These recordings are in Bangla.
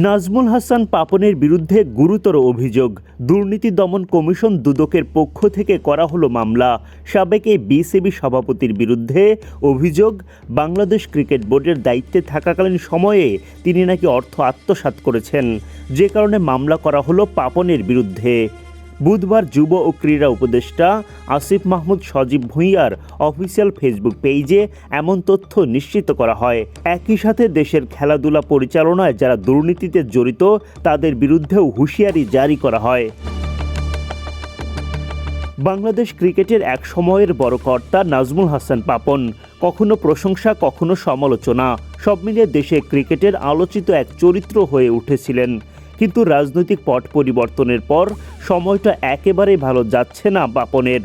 নাজমুল হাসান পাপনের বিরুদ্ধে গুরুতর অভিযোগ। দুর্নীতি দমন কমিশন দুদকের পক্ষ থেকে করা হলো মামলা। সাবেক এই বিসিবি সভাপতির বিরুদ্ধে অভিযোগ, বাংলাদেশ ক্রিকেট বোর্ডের দায়িত্বে থাকাকালীন সময়ে তিনি নাকি অর্থ আত্মসাত করেছেন। যে কারণে মামলা করা হলো পাপনের বিরুদ্ধে। বুধবার যুব ও ক্রীড়া উপদেষ্টা আসিফ মাহমুদ সজীব ভুঁইয়ার অফিসিয়াল ফেসবুক পেজে এমন তথ্য নিশ্চিত করা হয়। একই সাথে দেশের খেলাধুলা পরিচালনায় যারা দুর্নীতিতে জড়িত, তাদের বিরুদ্ধেও হুঁশিয়ারি জারি করা হয়। বাংলাদেশ ক্রিকেটের এক সময়ের বড় কর্তা নাজমুল হাসান পাপন। কখনো প্রশংসা, কখনো সমালোচনা, সব মিলিয়ে দেশে ক্রিকেটের আলোচিত এক চরিত্র হয়ে উঠেছিলেন। কিন্তু রাজনৈতিক পট পরিবর্তনের পর সময়টা একেবারেই ভালো যাচ্ছে না পাপনের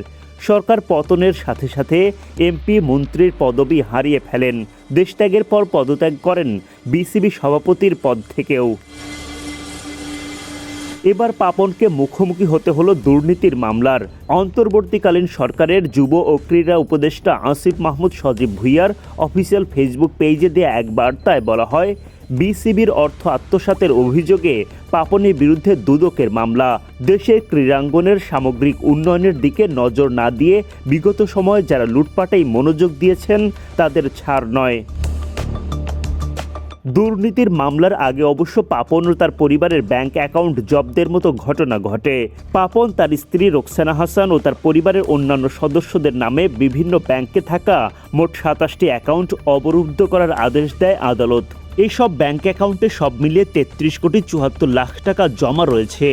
সরকার পতনের সাথে সাথে এমপি মন্ত্রীর পদবি হারিয়ে ফেলেন। দেশত্যাগের পর পদত্যাগ করেন বিসিবি সভাপতির পদ থেকেও। এবার পাপনকে মুখোমুখি হতে হলো দুর্নীতির মামলার। অন্তর্বর্তীকালীন সরকারের যুব ও ক্রীড়া উপদেষ্টা আসিফ মাহমুদ সজীব ভুইয়ার অফিসিয়াল ফেসবুক পেজে দেয়া এক বার্তায় বলা হয় বিসিবির অর্থ আত্মসাতের অভিযোগে পাপনের বিরুদ্ধে দুদকের মামলা। দেশের ক্রীড়াঙ্গনের সামগ্রিক উন্নয়নের দিকে নজর না দিয়ে বিগত সময়ে যারা লুটপাটেই মনোযোগ দিয়েছেন, তাদের ছাড় নয়। দুর্নীতির মামলার আগে অবশ্য পাপন ও তার পরিবারের ব্যাংক অ্যাকাউন্ট জব্দের মতো ঘটনা ঘটে। পাপন তার স্ত্রী রোকসানা হাসান ও তার পরিবারের অন্যান্য সদস্যদের নামে বিভিন্ন ব্যাংকে থাকা মোট সাতাশটি অ্যাকাউন্ট অবরুদ্ধ করার আদেশ দেয় আদালত। এইসব ব্যাংক অ্যাকাউন্টে সব মিলিয়ে তেত্রিশ কোটি চুয়াত্তর লাখ টাকা জমা রয়েছে।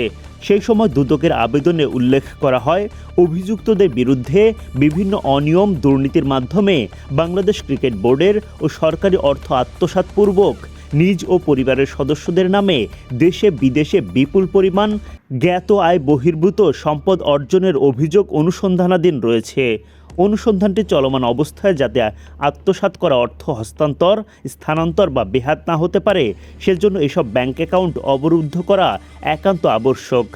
সেই সময় দুদকের আবেদনে উল্লেখ করা হয়, অভিযুক্তদের বিরুদ্ধে বিভিন্ন অনিয়ম দুর্নীতির মাধ্যমে বাংলাদেশ ক্রিকেট বোর্ডের ও সরকারি অর্থ আত্মসাৎপূর্বক নিজ ও পরিবারের সদস্যদের নামে দেশে বিদেশে বিপুল পরিমাণ জ্ঞাত আয় বহির্ভূত সম্পদ অর্জনের অভিযোগ অনুসন্ধানাধীন রয়েছে। অনুসন্ধানটি চলমান অবস্থায় যাতে আত্মসাত করা অর্থ হস্তান্তর, স্থানান্তর বা বেহাত না হতে পারে, সেজন্য এসব ব্যাংক অ্যাকাউন্ট অবরুদ্ধ করা একান্ত আবশ্যক।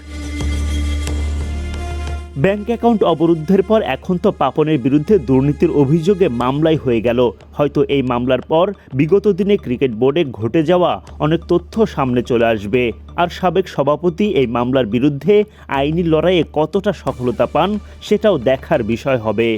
ব্যাংক অ্যাকাউন্ট অবরুদ্ধের পর এখন তো পাপনের বিরুদ্ধে দুর্নীতির অভিযোগে মামলাই হয়ে গেল। হয়তো এই মামলার পর বিগত দিনে ক্রিকেট বোর্ডে ঘটে যাওয়া অনেক তথ্য সামনে চলে আসবে। আর সাবেক সভাপতি এই মামলার বিরুদ্ধে আইনি লড়াইয়ে কতটা সফলতা পান সেটাও দেখার বিষয় হবে।